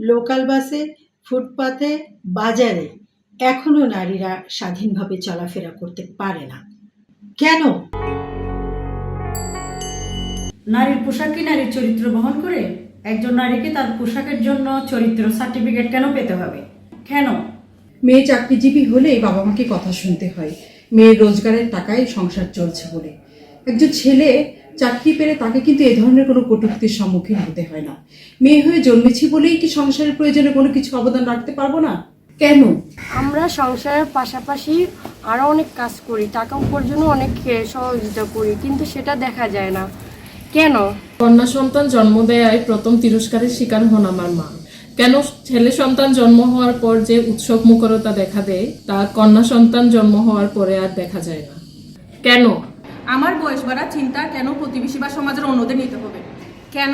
Local বাসে ফুটপাতে বাজারে। এখনও নারীরা স্বাধীনভাবে চলাফেরা করতে পারে না। কেন? নারীর পোশাক কি নারীর চরিত্র বহন করে? একজন নারীকে তার পোশাকের জন্য চরিত্র সার্টিফিকেট কেন পেতে হবে? কেন? মেয়ে চাকরিজীবী হলেই বাবা মাকে কথা শুনতে হয়। মেয়ের রোজগারের টাকায় সংসার চলছে বলে। একজন ছেলে চাকরি পেলে তাকে কিন্তু এ ধরনের কোনো কটুক্তির সম্মুখীন হতে হয় না। মেয়ে হয়ে জন্মেছি বলেই কি সংসারের প্রয়োজনে কোনো কিছু অবদান রাখতে পারব না? কেন? আমরা সংসারের পাশাপাশি আরও অনেক কাজ করি টাকা উপার্জনও অনেক সহযোগিতা করি কিন্তু সেটা দেখা যায় না। কেন? কন্যা সন্তান জন্ম দেয়ায় প্রথম তিরস্কারের শিকার হন আমার মা। কেন ছেলে সন্তান জন্ম হওয়ার পর যে উৎসব মুখরতা দেখা দেয় তা কন্যা সন্তান জন্ম হওয়ার পরে আর দেখা যায় না। কেন? আমার বয়স বাড়া চিন্তা কেন প্রতিবেশী বা সমাজের অন্যদের নিতে হবে? কেন?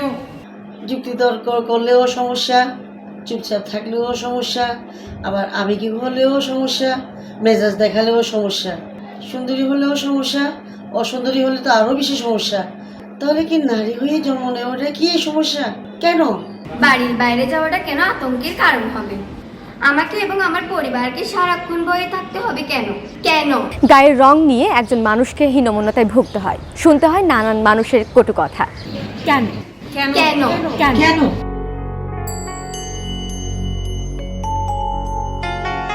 যুক্তিতর্ক করলেও সমস্যা চুপচাপ থাকলেও সমস্যা আবার আবেগী হলেও সমস্যা মেজাজ দেখালেও সমস্যা সুন্দরী হলেও সমস্যা অসুন্দরী হলে তো আরও বেশি সমস্যা। তাহলে কি নারী হয়ে জন্ম নেওয়াটা কি এই সমস্যা? কেন? বাড়ির বাইরে যাওয়াটা কেন আতঙ্কের কারণ হবে? আমাকে এবং আমার পরিবারকে সারাক্ষণ বয়ে থাকতে হবে কেন? কেন? গায়ের রং নিয়ে একজন মানুষকে হীনমন্যতায় ভুগতে হয়। শুনতে হয় নানান মানুষের কটু কথা। কেন? কেন? কেন? কেন?